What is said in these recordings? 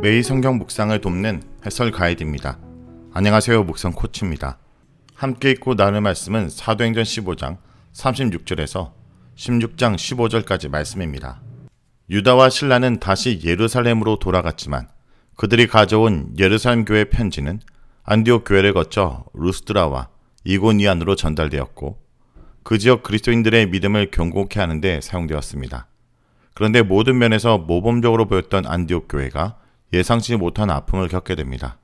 매일 성경 묵상을 돕는 해설 가이드입니다. 안녕하세요. 묵상 코치입니다. 함께 읽고 나눌 말씀은 사도행전 15장 36절에서 16장 15절까지 말씀입니다. 유다와 신라는 다시 예루살렘으로 돌아갔지만 그들이 가져온 예루살렘 교회 편지는 안디옥 교회를 거쳐 루스드라와 이고니안으로 전달되었고 그 지역 그리스도인들의 믿음을 경고케 하는 데 사용되었습니다. 그런데 모든 면에서 모범적으로 보였던 안디옥 교회가 예상치 못한 아픔을 겪게 됩니다.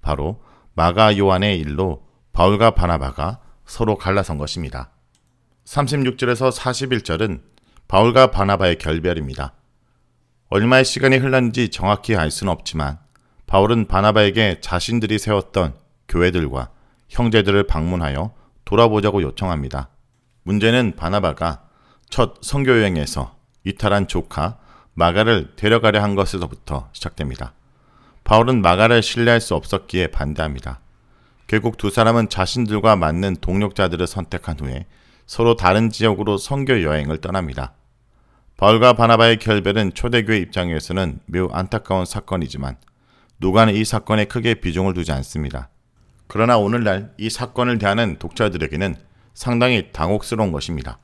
바로 마가 요한의 일로 바울과 바나바가 서로 갈라선 것입니다. 36절에서 41절은 바울과 바나바의 결별입니다. 얼마의 시간이 흘렀는지 정확히 알 수는 없지만 바울은 바나바에게 자신들이 세웠던 교회들과 형제들을 방문하여 돌아보자고 요청합니다. 문제는 바나바가 첫 선교 여행에서 이탈한 조카 마가를 데려가려 한 것에서부터 시작됩니다. 바울은 마가를 신뢰할 수 없었기에 반대합니다. 결국 두 사람은 자신들과 맞는 동력자들을 선택한 후에 서로 다른 지역으로 선교 여행을 떠납니다. 바울과 바나바의 결별은 초대교회 입장에서는 매우 안타까운 사건이지만 누가는 이 사건에 크게 비중을 두지 않습니다. 그러나 오늘날 이 사건을 대하는 독자들에게는 상당히 당혹스러운 것입니다.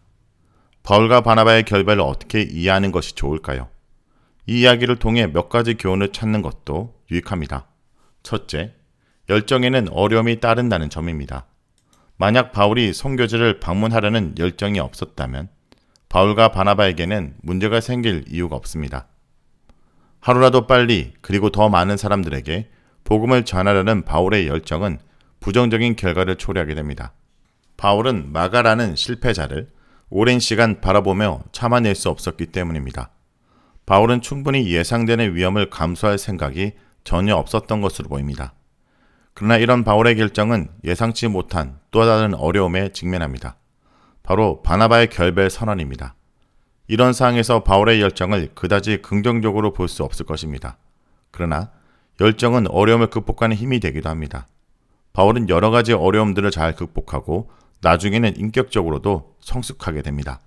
바울과 바나바의 결별을 어떻게 이해하는 것이 좋을까요? 이 이야기를 통해 몇 가지 교훈을 찾는 것도 유익합니다. 첫째, 열정에는 어려움이 따른다는 점입니다. 만약 바울이 선교지를 방문하려는 열정이 없었다면 바울과 바나바에게는 문제가 생길 이유가 없습니다. 하루라도 빨리 그리고 더 많은 사람들에게 복음을 전하려는 바울의 열정은 부정적인 결과를 초래하게 됩니다. 바울은 마가라는 실패자를 오랜 시간 바라보며 참아낼 수 없었기 때문입니다. 바울은 충분히 예상되는 위험을 감수할 생각이 전혀 없었던 것으로 보입니다. 그러나 이런 바울의 결정은 예상치 못한 또 다른 어려움에 직면합니다. 바로 바나바의 결별 선언입니다. 이런 상황에서 바울의 열정을 그다지 긍정적으로 볼 수 없을 것입니다. 그러나 열정은 어려움을 극복하는 힘이 되기도 합니다. 바울은 여러 가지 어려움들을 잘 극복하고 나중에는 인격적으로도 성숙하게 됩니다.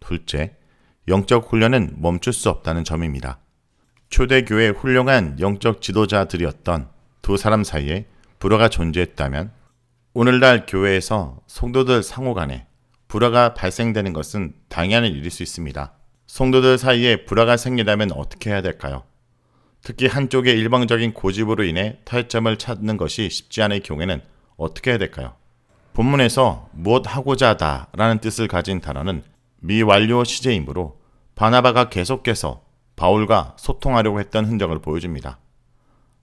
둘째, 영적 훈련은 멈출 수 없다는 점입니다. 초대교회 훌륭한 영적 지도자들이었던 두 사람 사이에 불화가 존재했다면 오늘날 교회에서 성도들 상호 간에 불화가 발생되는 것은 당연한 일일 수 있습니다. 성도들 사이에 불화가 생기다면 어떻게 해야 될까요? 특히 한쪽의 일방적인 고집으로 인해 타협점을 찾는 것이 쉽지 않을 경우에는 어떻게 해야 될까요? 본문에서 무엇 하고자 하다 라는 뜻을 가진 단어는 미완료 시제이므로 바나바가 계속해서 바울과 소통하려고 했던 흔적을 보여줍니다.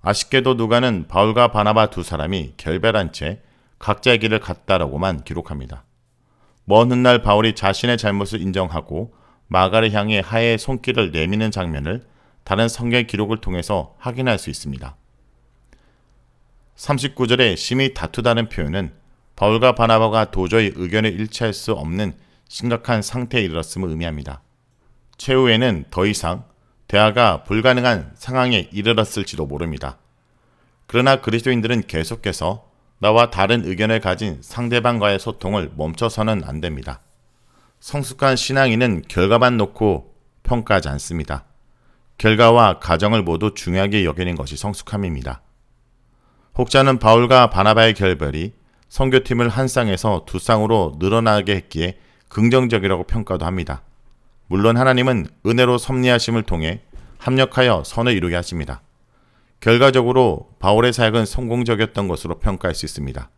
아쉽게도 누가는 바울과 바나바 두 사람이 결별한 채 각자의 길을 갔다라고만 기록합니다. 먼 훗날 바울이 자신의 잘못을 인정하고 마가를 향해 하의 손길을 내미는 장면을 다른 성경 기록을 통해서 확인할 수 있습니다. 39절에 심히 다투다는 표현은 바울과 바나바가 도저히 의견을 일치할 수 없는 심각한 상태에 이르렀음을 의미합니다. 최후에는 더 이상 대화가 불가능한 상황에 이르렀을지도 모릅니다. 그러나 그리스도인들은 계속해서 나와 다른 의견을 가진 상대방과의 소통을 멈춰서는 안 됩니다. 성숙한 신앙인은 결과만 놓고 평가하지 않습니다. 결과와 가정을 모두 중요하게 여기는 것이 성숙함입니다. 혹자는 바울과 바나바의 결별이 선교팀을 한 쌍에서 두 쌍으로 늘어나게 했기에 긍정적이라고 평가도 합니다. 물론 하나님은 은혜로 섭리하심을 통해 합력하여 선을 이루게 하십니다. 결과적으로 바울의 사역은 성공적이었던 것으로 평가할 수 있습니다.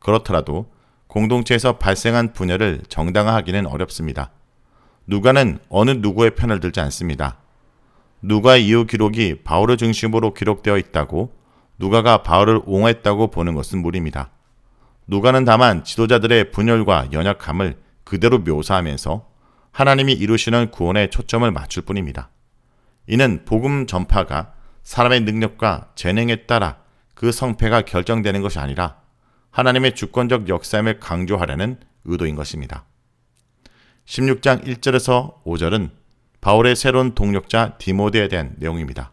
그렇더라도 공동체에서 발생한 분열을 정당화하기는 어렵습니다. 누가는 어느 누구의 편을 들지 않습니다. 누가의 이후 기록이 바울을 중심으로 기록되어 있다고 누가가 바울을 옹호했다고 보는 것은 무리입니다. 누가는 다만 지도자들의 분열과 연약함을 그대로 묘사하면서 하나님이 이루시는 구원에 초점을 맞출 뿐입니다. 이는 복음 전파가 사람의 능력과 재능에 따라 그 성패가 결정되는 것이 아니라 하나님의 주권적 역사임을 강조하려는 의도인 것입니다. 16장 1절에서 5절은 바울의 새로운 동력자 디모데에 대한 내용입니다.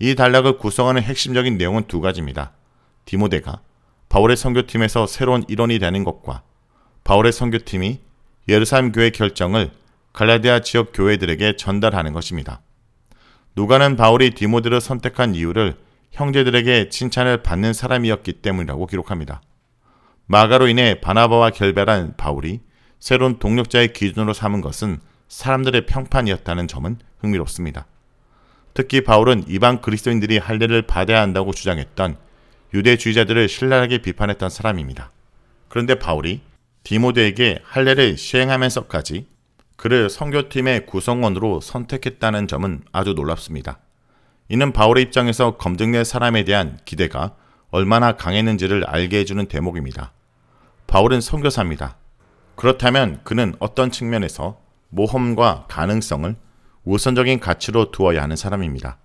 이 단락을 구성하는 핵심적인 내용은 두 가지입니다. 디모데가 바울의 선교팀에서 새로운 일원이 되는 것과 바울의 선교팀이 예루살렘 교회 결정을 갈라디아 지역 교회들에게 전달하는 것입니다. 누가는 바울이 디모데를 선택한 이유를 형제들에게 칭찬을 받는 사람이었기 때문이라고 기록합니다. 마가로 인해 바나바와 결별한 바울이 새로운 동력자의 기준으로 삼은 것은 사람들의 평판이었다는 점은 흥미롭습니다. 특히 바울은 이방 그리스도인들이 할례를 받아야 한다고 주장했던 유대주의자들을 신랄하게 비판했던 사람입니다. 그런데 바울이 디모데에게 할례를 시행하면서까지 그를 선교팀의 구성원으로 선택했다는 점은 아주 놀랍습니다. 이는 바울의 입장에서 검증된 사람에 대한 기대가 얼마나 강했는지를 알게 해주는 대목입니다. 바울은 선교사입니다. 그렇다면 그는 어떤 측면에서 모험과 가능성을 우선적인 가치로 두어야 하는 사람입니다.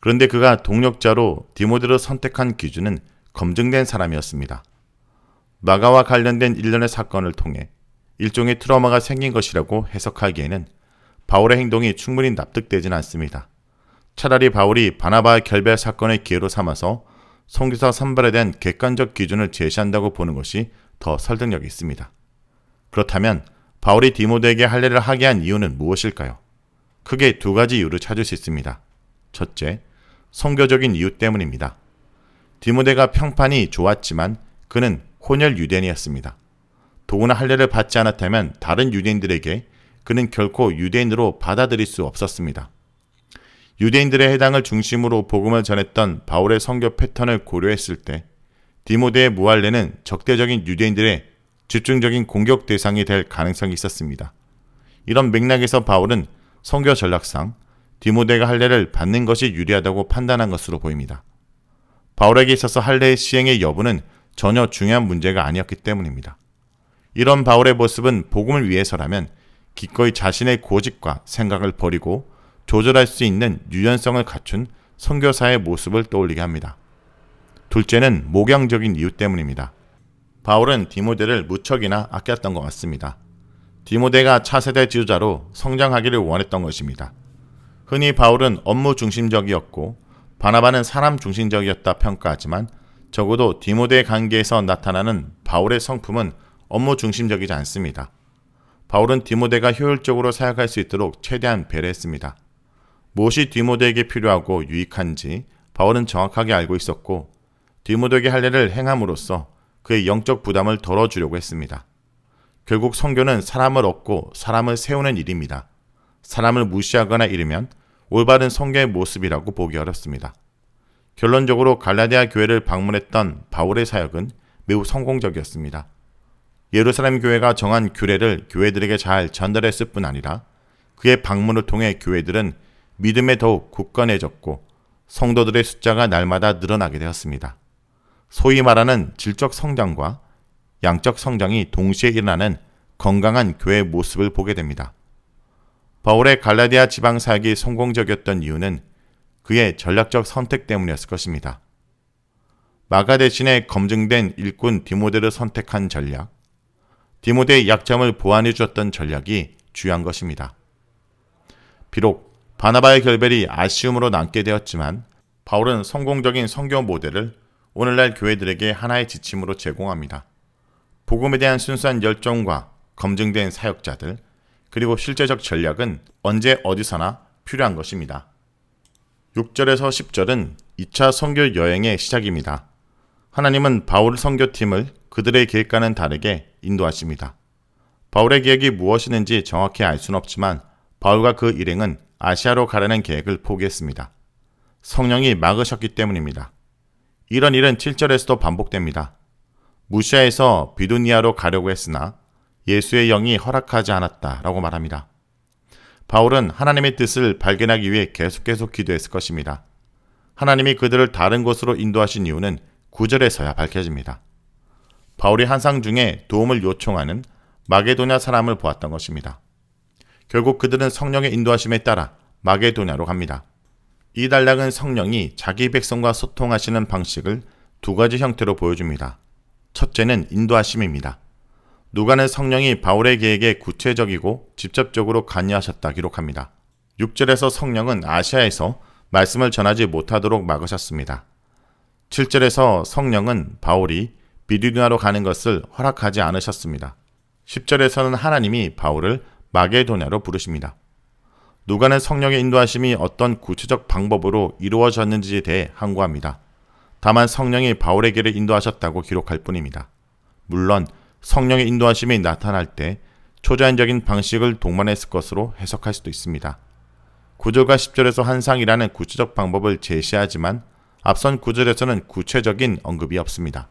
그런데 그가 동력자로 디모데를 선택한 기준은 검증된 사람이었습니다. 마가와 관련된 일련의 사건을 통해 일종의 트라우마가 생긴 것이라고 해석하기에는 바울의 행동이 충분히 납득되진 않습니다. 차라리 바울이 바나바 결별 사건의 기회로 삼아서 성교사 선발에 대한 객관적 기준을 제시한다고 보는 것이 더 설득력이 있습니다. 그렇다면 바울이 디모데에게 할례를 하게 한 이유는 무엇일까요? 크게 두 가지 이유를 찾을 수 있습니다. 첫째, 성교적인 이유 때문입니다. 디모데가 평판이 좋았지만 그는 혼혈 유대인이었습니다. 도구나 할례를 받지 않았다면 다른 유대인들에게 그는 결코 유대인으로 받아들일 수 없었습니다. 유대인들의 해당을 중심으로 복음을 전했던 바울의 성교 패턴을 고려했을 때 디모데의 무할례는 적대적인 유대인들의 집중적인 공격 대상이 될 가능성이 있었습니다. 이런 맥락에서 바울은 성교 전략상 디모데가 할례를 받는 것이 유리하다고 판단한 것으로 보입니다. 바울에게 있어서 할례의 시행의 여부는 전혀 중요한 문제가 아니었기 때문입니다. 이런 바울의 모습은 복음을 위해서라면 기꺼이 자신의 고집과 생각을 버리고 조절할 수 있는 유연성을 갖춘 선교사의 모습을 떠올리게 합니다. 둘째는 목양적인 이유 때문입니다. 바울은 디모데를 무척이나 아꼈던 것 같습니다. 디모데가 차세대 지도자로 성장하기를 원했던 것입니다. 흔히 바울은 업무 중심적이었고 바나바는 사람 중심적이었다 평가하지만 적어도 디모데의 관계에서 나타나는 바울의 성품은 업무 중심적이지 않습니다. 바울은 디모데가 효율적으로 사역할 수 있도록 최대한 배려했습니다. 무엇이 디모데에게 필요하고 유익한지 바울은 정확하게 알고 있었고 디모데에게 할례를 행함으로써 그의 영적 부담을 덜어주려고 했습니다. 결국 성교는 사람을 얻고 사람을 세우는 일입니다. 사람을 무시하거나 잃으면 올바른 성교의 모습이라고 보기 어렵습니다. 결론적으로 갈라디아 교회를 방문했던 바울의 사역은 매우 성공적이었습니다. 예루살렘 교회가 정한 규례를 교회들에게 잘 전달했을 뿐 아니라 그의 방문을 통해 교회들은 믿음에 더욱 굳건해졌고 성도들의 숫자가 날마다 늘어나게 되었습니다. 소위 말하는 질적 성장과 양적 성장이 동시에 일어나는 건강한 교회 모습을 보게 됩니다. 바울의 갈라디아 지방 사역이 성공적이었던 이유는 그의 전략적 선택 때문이었을 것입니다. 마가 대신에 검증된 일꾼 디모데를 선택한 전략, 디모데의 약점을 보완해 주었던 전략이 주요한 것입니다. 비록 바나바의 결별이 아쉬움으로 남게 되었지만 바울은 성공적인 성교 모델을 오늘날 교회들에게 하나의 지침으로 제공합니다. 복음에 대한 순수한 열정과 검증된 사역자들, 그리고 실제적 전략은 언제 어디서나 필요한 것입니다. 6절에서 10절은 2차 선교 여행의 시작입니다. 하나님은 바울 선교팀을 그들의 계획과는 다르게 인도하십니다. 바울의 계획이 무엇이는지 정확히 알 수는 없지만 바울과 그 일행은 아시아로 가려는 계획을 포기했습니다. 성령이 막으셨기 때문입니다. 이런 일은 7절에서도 반복됩니다. 무시아에서 비두니아로 가려고 했으나 예수의 영이 허락하지 않았다라고 말합니다. 바울은 하나님의 뜻을 발견하기 위해 계속 계속 기도했을 것입니다. 하나님이 그들을 다른 곳으로 인도하신 이유는 9절에서야 밝혀집니다. 바울이 한상 중에 도움을 요청하는 마게도냐 사람을 보았던 것입니다. 결국 그들은 성령의 인도하심에 따라 마게도냐로 갑니다. 이 단락은 성령이 자기 백성과 소통하시는 방식을 두 가지 형태로 보여줍니다. 첫째는 인도하심입니다. 누가는 성령이 바울의 계획에 구체적이고 직접적으로 관여하셨다 기록합니다. 6절에서 성령은 아시아에서 말씀을 전하지 못하도록 막으셨습니다. 7절에서 성령은 바울이 비두니아로 가는 것을 허락하지 않으셨습니다. 10절에서는 하나님이 바울을 마게도냐로 부르십니다. 누가는 성령의 인도하심이 어떤 구체적 방법으로 이루어졌는지에 대해 항고합니다. 다만 성령이 길을 인도하셨다고 기록할 뿐입니다. 물론 성령의 인도하심이 나타날 때 초자연적인 방식을 동반했을 것으로 해석할 수도 있습니다. 9절과 10절에서 한상이라는 구체적 방법을 제시하지만 앞선 9절에서는 구체적인 언급이 없습니다.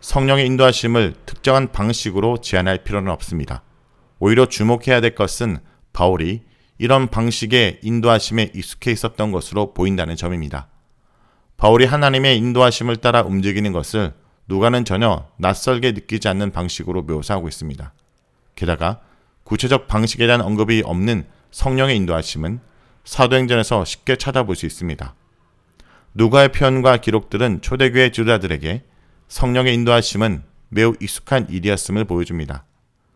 성령의 인도하심을 특정한 방식으로 제한할 필요는 없습니다. 오히려 주목해야 될 것은 바울이 이런 방식의 인도하심에 익숙해 있었던 것으로 보인다는 점입니다. 바울이 하나님의 인도하심을 따라 움직이는 것을 누가는 전혀 낯설게 느끼지 않는 방식으로 묘사하고 있습니다. 게다가 구체적 방식에 대한 언급이 없는 성령의 인도하심은 사도행전에서 쉽게 찾아볼 수 있습니다. 누가의 표현과 기록들은 초대교회 주자들에게 성령의 인도하심은 매우 익숙한 일이었음을 보여줍니다.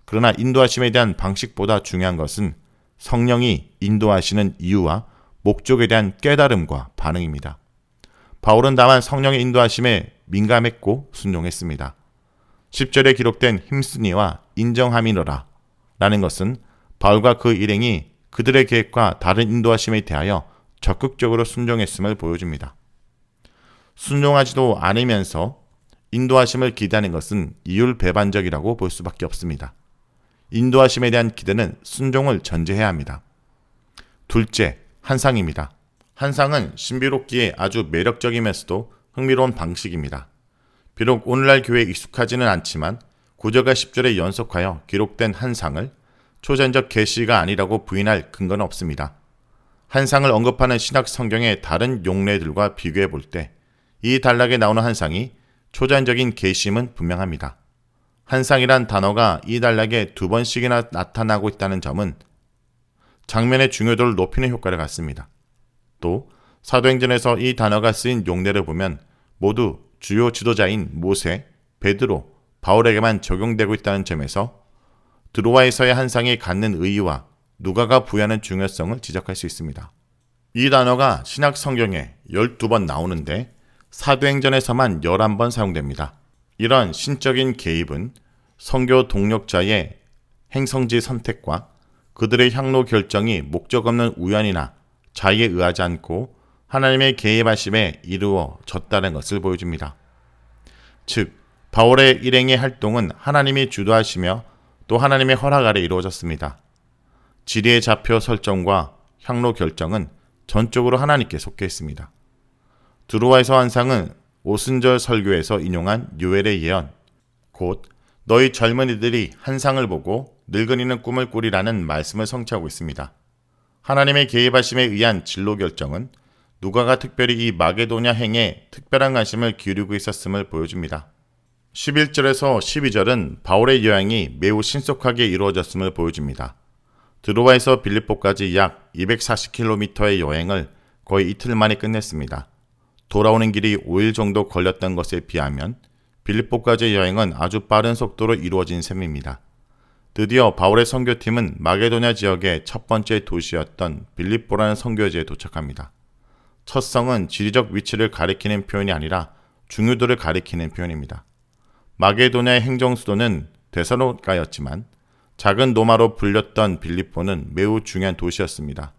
그러나 인도하심에 대한 방식보다 중요한 것은 성령이 인도하시는 이유와 목적에 대한 깨달음과 반응입니다. 바울은 다만 성령의 인도하심에 민감했고 순종했습니다. 10절에 기록된 힘쓰니와 인정함이너라 라는 것은 바울과 그 일행이 그들의 계획과 다른 인도하심에 대하여 적극적으로 순종했음을 보여줍니다. 순종하지도 않으면서 인도하심을 기대하는 것은 이율배반적이라고 볼 수밖에 없습니다. 인도하심에 대한 기대는 순종을 전제해야 합니다. 둘째, 한상입니다. 한상은 신비롭기에 아주 매력적이면서도 흥미로운 방식입니다. 비록 오늘날 교회에 익숙하지는 않지만 9절과 10절에 연속하여 기록된 한 상을 초전적 계시가 아니라고 부인할 근거는 없습니다. 한 상을 언급하는 신학 성경의 다른 용례들과 비교해 볼 때 이 단락에 나오는 한 상이 초전적인 계심은 분명합니다. 한상이란 단어가 이 단락에 두 번씩이나 나타나고 있다는 점은 장면의 중요도를 높이는 효과를 갖습니다. 또 사도행전에서 이 단어가 쓰인 용례를 보면 모두 주요 지도자인 모세, 베드로, 바울에게만 적용되고 있다는 점에서 드로아에서의 한상이 갖는 의의와 누가가 부여하는 중요성을 지적할 수 있습니다. 이 단어가 신약 성경에 12번 나오는데 사도행전에서만 11번 사용됩니다. 이런 신적인 개입은 성교 동력자의 행성지 선택과 그들의 향로 결정이 목적 없는 우연이나 자의에 의하지 않고 하나님의 개입하심에 이루어졌다는 것을 보여줍니다. 즉, 바울의 일행의 활동은 하나님이 주도하시며 또 하나님의 허락 아래 이루어졌습니다. 지리의 좌표 설정과 향로 결정은 전적으로 하나님께 속해 있습니다. 드로아에서 환상은 오순절 설교에서 인용한 요엘의 예언, 곧 너희 젊은이들이 한상을 보고 늙은이는 꿈을 꾸리라는 말씀을 성취하고 있습니다. 하나님의 개입하심에 의한 진로 결정은 누가가 특별히 이 마게도냐 행에 특별한 관심을 기울이고 있었음을 보여줍니다. 11절에서 12절은 바울의 여행이 매우 신속하게 이루어졌음을 보여줍니다. 드로아에서 빌립보까지 약 240km의 여행을 거의 이틀 만에 끝냈습니다. 돌아오는 길이 5일 정도 걸렸던 것에 비하면 빌립보까지의 여행은 아주 빠른 속도로 이루어진 셈입니다. 드디어 바울의 선교팀은 마게도냐 지역의 첫 번째 도시였던 빌립보라는 선교지에 도착합니다. 첫 성은 지리적 위치를 가리키는 표현이 아니라 중요도를 가리키는 표현입니다. 마게도냐의 행정 수도는 데살로가였지만 작은 노마로 불렸던 빌립보는 매우 중요한 도시였습니다.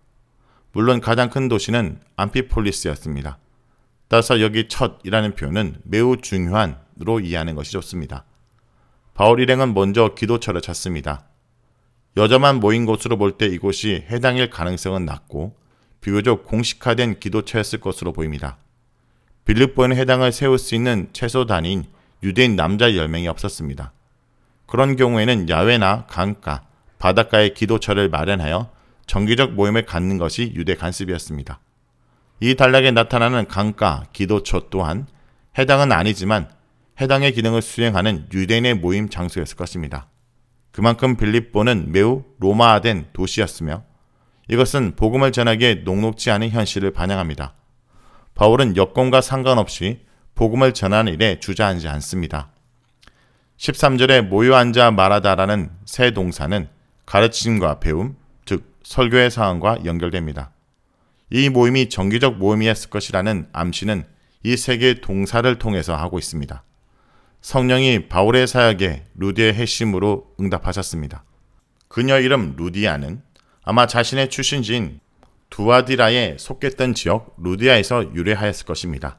물론 가장 큰 도시는 암피폴리스였습니다. 따라서 여기 첫이라는 표현은 매우 중요한으로 이해하는 것이 좋습니다. 바울 일행은 먼저 기도처를 찾습니다. 여자만 모인 곳으로 볼 때 이곳이 해당일 가능성은 낮고 비교적 공식화된 기도처였을 것으로 보입니다. 빌립보에는 해당을 세울 수 있는 최소 단위인 유대인 남자 10명이 없었습니다. 그런 경우에는 야외나 강가, 바닷가에 기도처를 마련하여 정기적 모임을 갖는 것이 유대 간습이었습니다. 이 단락에 나타나는 강가, 기도처 또한 해당은 아니지만 해당의 기능을 수행하는 유대인의 모임 장소였을 것입니다. 그만큼 빌립보는 매우 로마화된 도시였으며 이것은 복음을 전하기에 녹록지 않은 현실을 반영합니다. 바울은 여건과 상관없이 복음을 전하는 일에 주저앉지 않습니다. 13절에 모여 앉아 말하다라는 새 동사는 가르침과 배움, 즉 설교의 사항과 연결됩니다. 이 모임이 정기적 모임이었을 것이라는 암시는 이 세 개의 동사를 통해서 하고 있습니다. 성령이 바울의 사역에 루디의 핵심으로 응답하셨습니다. 그녀 이름 루디아는 아마 자신의 출신지인 두아디라에 속했던 지역 루디아에서 유래하였을 것입니다.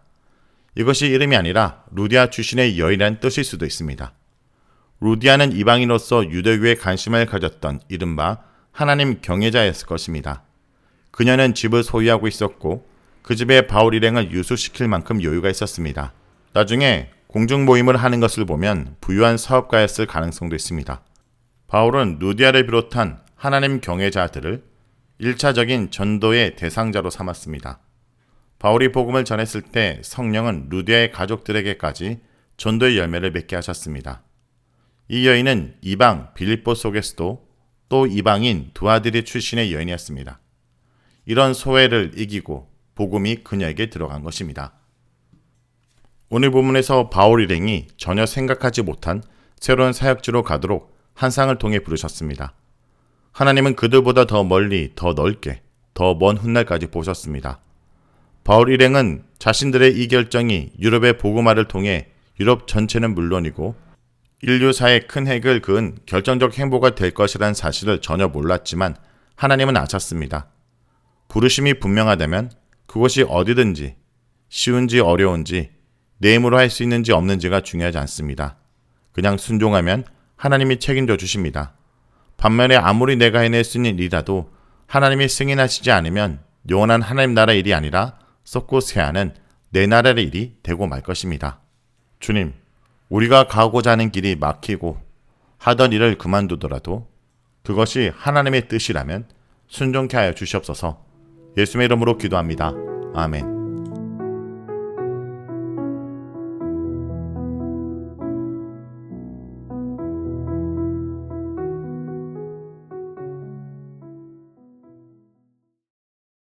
이것이 이름이 아니라 루디아 출신의 여인이라는 뜻일 수도 있습니다. 루디아는 이방인으로서 유대교에 관심을 가졌던 이른바 하나님 경외자였을 것입니다. 그녀는 집을 소유하고 있었고 그 집에 바울 일행을 유수시킬 만큼 여유가 있었습니다. 나중에 공중 모임을 하는 것을 보면 부유한 사업가였을 가능성도 있습니다. 바울은 루디아를 비롯한 하나님 경외자들을 1차적인 전도의 대상자로 삼았습니다. 바울이 복음을 전했을 때 성령은 루디아의 가족들에게까지 전도의 열매를 맺게 하셨습니다. 이 여인은 이방 빌립보 속에서도 또 이방인 두 아들이 출신의 여인이었습니다. 이런 소외를 이기고 복음이 그녀에게 들어간 것입니다. 오늘 본문에서 바울 일행이 전혀 생각하지 못한 새로운 사역지로 가도록 한상을 통해 부르셨습니다. 하나님은 그들보다 더 멀리, 더 넓게, 더 먼 훗날까지 보셨습니다. 바울 일행은 자신들의 이 결정이 유럽의 복음화를 통해 유럽 전체는 물론이고 인류사의 큰 핵을 그은 결정적 행보가 될 것이라는 사실을 전혀 몰랐지만 하나님은 아셨습니다. 부르심이 분명하다면 그것이 어디든지 쉬운지 어려운지 내 힘으로 할 수 있는지 없는지가 중요하지 않습니다. 그냥 순종하면 하나님이 책임져 주십니다. 반면에 아무리 내가 해낼 수 있는 일이라도 하나님이 승인하시지 않으면 영원한 하나님 나라 일이 아니라 썩고 쇠하는 내 나라의 일이 되고 말 것입니다. 주님, 우리가 가고자 하는 길이 막히고 하던 일을 그만두더라도 그것이 하나님의 뜻이라면 순종케 하여 주시옵소서 예수의 이름으로 기도합니다. 아멘.